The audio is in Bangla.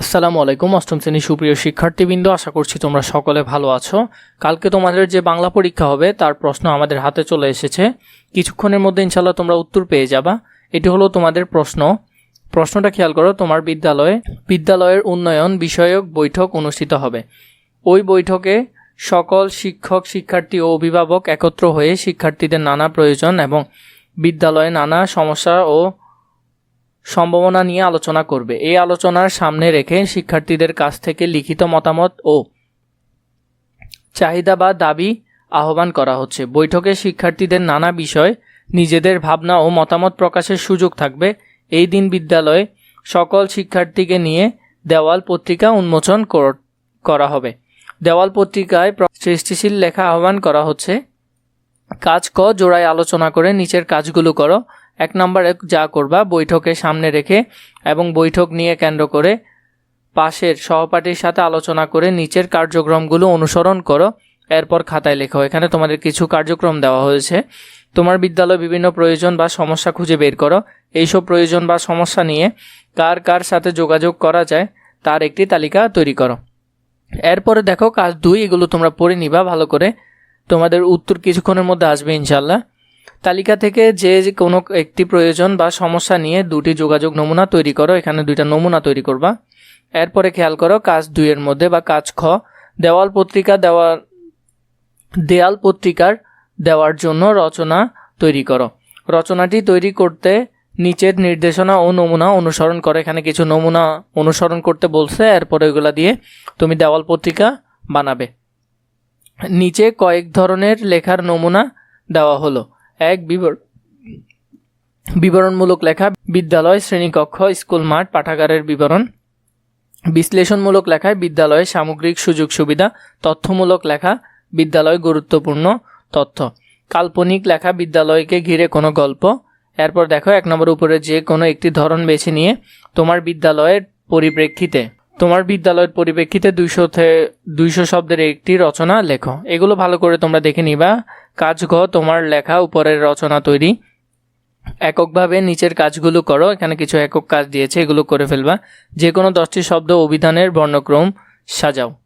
আসসালামু আলাইকুম, অষ্টম শ্রেণির সুপ্রিয় শিক্ষার্থীবৃন্দ, আশা করছি তোমরা সকলে ভালো আছো। কালকে তোমাদের যে বাংলা পরীক্ষা হবে, তার প্রশ্ন আমাদের হাতে চলে এসেছে। কিছুক্ষণের মধ্যে ইনশাল্লাহ তোমরা উত্তর পেয়ে যাবা। এটি হলো তোমাদের প্রশ্ন। প্রশ্নটা খেয়াল করো, তোমার বিদ্যালয়ে, বিদ্যালয়ের উন্নয়ন বিষয়ক বৈঠক অনুষ্ঠিত হবে। ওই বৈঠকে সকল শিক্ষক, শিক্ষার্থী ও অভিভাবক একত্র হয়ে শিক্ষার্থীদের নানা প্রয়োজন এবং বিদ্যালয়ে নানা সমস্যা ও সম্ভাবনা নিয়ে আলোচনা করবে। এই আলোচনার সামনে রেখে শিক্ষার্থীদের কাছ থেকে লিখিত মতামত ও চাহিদা বা দাবি আহ্বান করা হচ্ছে। বৈঠকে শিক্ষার্থীদের নানা বিষয়, নিজেদের ভাবনা ও মতামত প্রকাশের সুযোগ থাকবে। এই দিন বিদ্যালয়ে সকল শিক্ষার্থীকে নিয়ে দেওয়াল পত্রিকা উন্মোচন কর- হবে। দেওয়াল পত্রিকায় সৃষ্টিশীল লেখা আহ্বান করা হচ্ছে, কাজ ক, জোড়ায় আলোচনা করে নিচের কাজগুলো করো। এক নম্বরে যা করবা বৈঠকে সামনে রেখে এবং বৈঠক নিয়ে কেন্দ্র করে পাশের সহপাঠীর সাথে আলোচনা করে নিচের কার্যক্রমগুলো অনুসরণ করো। এরপর খাতায় লেখো। এখানে তোমাদের কিছু কার্যক্রম দেওয়া হয়েছে। তোমার বিদ্যালয়ে বিভিন্ন প্রয়োজন বা সমস্যা খুঁজে বের করো। এইসব প্রয়োজন বা সমস্যা নিয়ে কার কার সাথে যোগাযোগ করা যায়, তার একটি তালিকা তৈরি করো। এরপরে দেখো, কাজ দুই, এগুলো তোমরা পড়ে নিবা, ভালো করে। তোমাদের উত্তর কিছুক্ষণের মধ্যে আসবে ইনশাল্লাহ তালিকা থেকে যে কোনো একটি প্রয়োজন বা সমস্যা নিয়ে দুটি যোগাযোগ নমুনা তৈরি করো, এখানে দুইটা নমুনা তৈরি করবা। এরপরে খেয়াল করো কাজ দুইয়ের মধ্যে বা কাজ খ, দেওয়াল পত্রিকা দেওয়া, দেয়াল পত্রিকার দেওয়ার জন্য রচনা তৈরি করো। রচনাটি তৈরি করতে নিচের নির্দেশনা ও নমুনা অনুসরণ করো। এখানে কিছু নমুনা অনুসরণ করতে বলছে, এরপরে ওইগুলা দিয়ে তুমি দেওয়াল পত্রিকা বানাবে। নিচে কয়েক ধরনের লেখার নমুনা দেওয়া হলো। এক বিবর, বিবরণমূলক লেখা বিদ্যালয় শ্রেণীকক্ষ স্কুল মাঠ পাঠাগারের বিবরণ, বিশ্লেষণমূলক লেখায় বিদ্যালয়ের সামগ্রিক সুযোগ সুবিধা, তথ্যমূলক লেখা বিদ্যালয় গুরুত্বপূর্ণ তথ্য। কাল্পনিক লেখা বিদ্যালয়কে ঘিরে কোনো গল্প। এরপর দেখো এক নম্বর উপরে যে কোনো একটি ধরন বেছে নিয়ে তোমার বিদ্যালয়ের পরিপ্রেক্ষিতে, তোমার বিদ্যালয়ের পরিপ্রেক্ষিতে দুইশো দুইশো শব্দের একটি রচনা লেখো। এগুলো ভালো করে তোমরা দেখে নিবা। কাজ ঘ তোমার লেখা উপরের রচনা তৈরি। এককভাবে নিচের কাজগুলো করো, এখানে কিছু একক কাজ দিয়েছে, এগুলো করে ফেলবা। যে কোনো দশটি শব্দ অভিধানের বর্ণক্রম সাজাও।